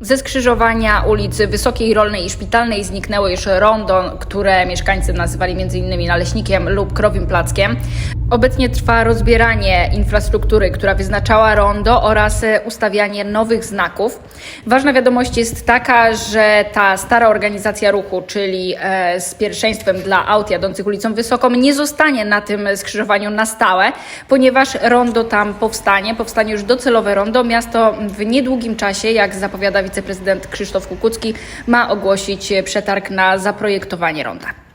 Ze skrzyżowania ulicy Wysokiej Rolnej i Szpitalnej zniknęło już rondo, które mieszkańcy nazywali m.in. Naleśnikiem lub Krowim Plackiem. Obecnie trwa rozbieranie infrastruktury, która wyznaczała rondo oraz ustawianie nowych znaków. Ważna wiadomość jest taka, że ta stara organizacja ruchu, czyli e, z pierwszeństwem dla aut jadących ulicą Wysoką, nie zostanie na tym skrzyżowaniu na stałe, ponieważ rondo tam powstanie. Powstanie już docelowe rondo. Miasto w niedługim czasie, jak zapowiada wiceprezydent Krzysztof Kukucki, ma ogłosić przetarg na zaprojektowanie ronda.